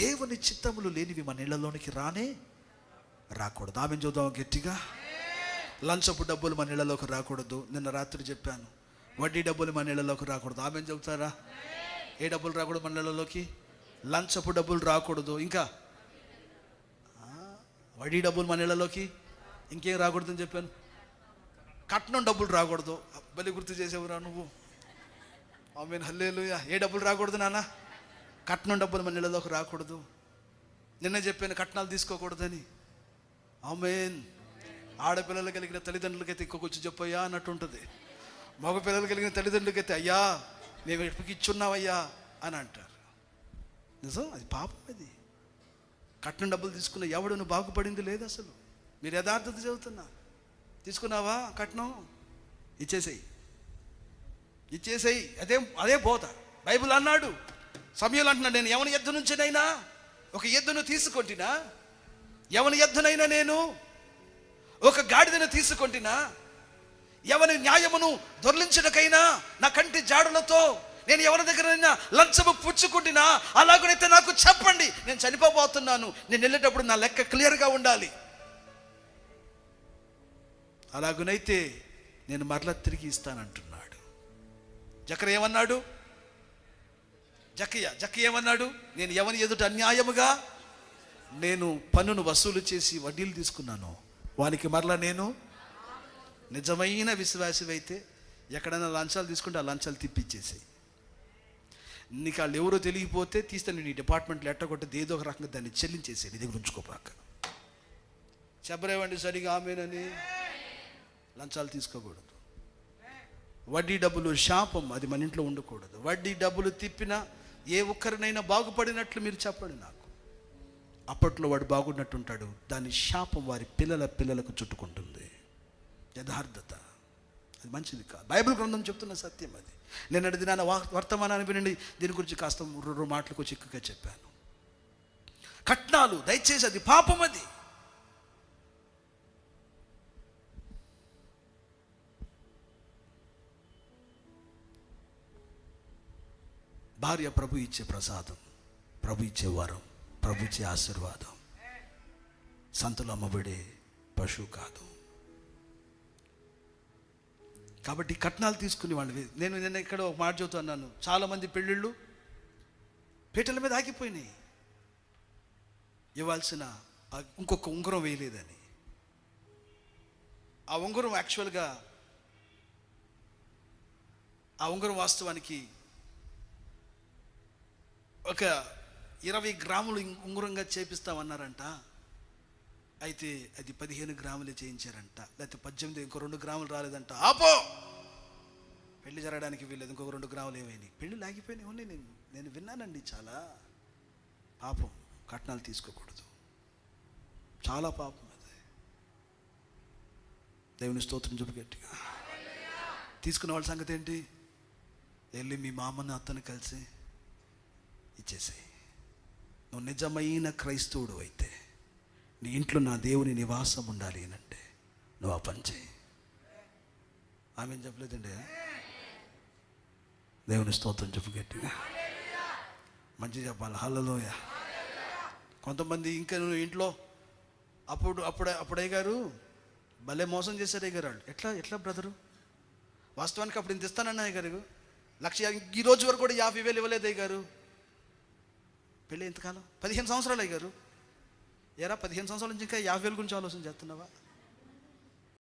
దేవుని చిత్తములు లేనివి మన ఇళ్ళలోనికి రానే రాకూడదు. ఆమె చూద్దాం గట్టిగా? లంచపు డబ్బులు మన ఇళ్ళలోకి రాకూడదు. నిన్న రాత్రి చెప్పాను. వడ్డీ డబ్బులు మన ఇళ్ళలోకి రాకూడదు. ఆమె చెబుతారా? ఏ డబ్బులు రాకూడదు మన ఇళ్ళలోకి లంచపు డబ్బులు రాకూడదు. ఇంకా? వడ్డీ డబ్బులు మన ఇళ్ళలోకి ఇంకేం రాకూడదని చెప్పాను. కట్నం డబ్బులు రాకూడదు. బలి గుర్తు చేసేవరా నువ్వు. ఆమె హల్లేలు ఏ డబ్బులు రాకూడదు నాన్న? కట్నం డబ్బులు మన నెలలోకి రాకూడదు. నిన్న చెప్పాను కట్నాలు తీసుకోకూడదని. ఆమెన్. ఆడపిల్లలు కలిగిన తల్లిదండ్రులకైతే ఎక్కువ వచ్చి చెప్పయ్యా అన్నట్టు ఉంటుంది మగ పిల్లలు కలిగిన తల్లిదండ్రులకైతే అయ్యా మేము ఎప్పటికి ఇచ్చున్నావయ్యా అని అంటారు. నిజం? అది పాపం అది. కట్నం డబ్బులు తీసుకున్న ఎవడు నువ్వు బాగుపడింది లేదు అసలు. మీరు యథార్థత చదువుతున్నా తీసుకున్నావా కట్నం? ఇచ్చేసేయి. ఇచ్చేసేయి. అదే అదే పోతా బైబుల్ అన్నాడు. సమయంలో అంటున్నాడు నేను ఎవరి ఎద్దు నుంచినైనా? ఒక ఎద్దును తీసుకొంటినా? ఎవని ఎద్దునైనా నేను? ఒక గాడిదను తీసుకొంటినా? ఎవరి న్యాయమును దొర్లించడకైనా నా కంటి జాడులతో నేను ఎవరి దగ్గరైనా లంచము పుచ్చుకుంటున్నా అలాగనైతే నాకు చెప్పండి. నేను చనిపోబోతున్నాను. నేను వెళ్ళేటప్పుడు నా లెక్క క్లియర్గా ఉండాలి. అలాగనైతే నేను మరలా తిరిగి ఇస్తానంటున్నాడు. జకర ఏమన్నాడు? జక్కయ్య జక్క ఏమన్నాడు? నేను ఎవని ఎదుట అన్యాయముగా? నేను పన్నును వసూలు చేసి వడ్డీలు తీసుకున్నాను. వానికి మరలా నేను నిజమైన విశ్వాసమైతే ఎక్కడైనా లంచాలు తీసుకుంటే ఆ లంచాలు తిప్పిచ్చేసాయి. నీకు వాళ్ళు ఎవరో తెలియకపోతే తీస్తే నేను ఈ డిపార్ట్మెంట్లో ఎట్టగొట్టేది ఏదో ఒక రకంగా దాన్ని చెల్లించేసేది నీ దగ్గర ఉంచుకోపాక చెప్పరేవండి సరిగా ఆమెనని? లంచాలు తీసుకోకూడదు. వడ్డీ డబ్బులు శాపం అది మన ఇంట్లో ఉండకూడదు. వడ్డీ డబ్బులు తిప్పినా ఏ ఒక్కరినైనా బాగుపడినట్లు మీరు చెప్పండి నాకు. అప్పట్లో వాడు బాగున్నట్టుంటాడు. దాని శాపం వారి పిల్లల పిల్లలకు చుట్టుకుంటుంది. యథార్థత. అది మంచిది కాదు. బైబిల్ గ్రంథం చెప్తున్న సత్యం అది. నేను దినాన వా- వర్తమానాన్ని వినండి. దీని గురించి కాస్త రెండు మాటలకు చిక్కుగా చెప్పాను. కట్నాలు దయచేసి అది పాపం అది. భార్య ప్రభు ఇచ్చే ప్రసాదం ప్రభు ఇచ్చే వరం ప్రభు ఇచ్చే ఆశీర్వాదం. సంతలో అమ్మబడే పశువు కాదు. కాబట్టి కట్నాలు తీసుకునే వాళ్ళు నేను నిన్న ఇక్కడ ఒక మాట చెబుతున్నాను చాలామంది పెళ్ళిళ్ళు పీటల మీద ఆగిపోయినాయి. ఇవ్వాల్సిన ఇంకొక ఉంగరం వేయలేదని. ఆ ఉంగరం యాక్చువల్గా ఆ ఉంగరం వాస్తవానికి ఒక ఇరవై గ్రాములు ఇం- ఉంగరంగా చేపిస్తామన్నారంట. అయితే అది పదిహేను గ్రాములే చేయించారంట. లేకపోతే పద్దెనిమిది ఇంకో రెండు గ్రాములు రాలేదంట. ఆపో! పెళ్ళి జరగడానికి వీల్లేదు ఇంకొక రెండు గ్రాములు ఏమైనాయి పెళ్ళి లాగిపోయినాయి ఉన్నాయి నేను నేను విన్నానండి చాలా. పాపం కట్నాలు తీసుకోకూడదు. చాలా పాపం అది. దేవుని స్తోత్రం చెప్పు గట్టిగా. తీసుకున్న వాళ్ళ సంగతి ఏంటి? వెళ్ళి మీ మామను అత్తను కలిసి ఇచ్చేసాయి. నువ్వు నిజమైన క్రైస్తవుడు అయితే నీ ఇంట్లో నా దేవుని నివాసం ఉండాలి అని అంటే నువ్వు ఆ పని చేయి. ఆమె చెప్పలేదండి? దేవుని స్తోత్రం చెప్పు గట్టిగా. మంచి చెప్పాలి. హల్లలోయ. కొంతమంది ఇంకా నువ్వు ఇంట్లో అప్పుడు అప్పుడు అప్పుడే గారు భలే మోసం చేశారు అయ్యగారు వాళ్ళు. ఎట్లా ఎట్లా బ్రదరు? వాస్తవానికి అప్పుడు ఇంత ఇస్తానన్నా అయ్యగారు. లక్ష యా- ఈ రోజు వరకు కూడా యాభై వేలు ఇవ్వలేదు అయ్యగారు. పెళ్ళి ఎంతకాలం పదిహేను సంవత్సరాలు అయ్యారు. ఎరా పదిహేను సంవత్సరాల నుంచి ఇంకా యాభై వేల గురించి ఆలోచన చేస్తున్నావా?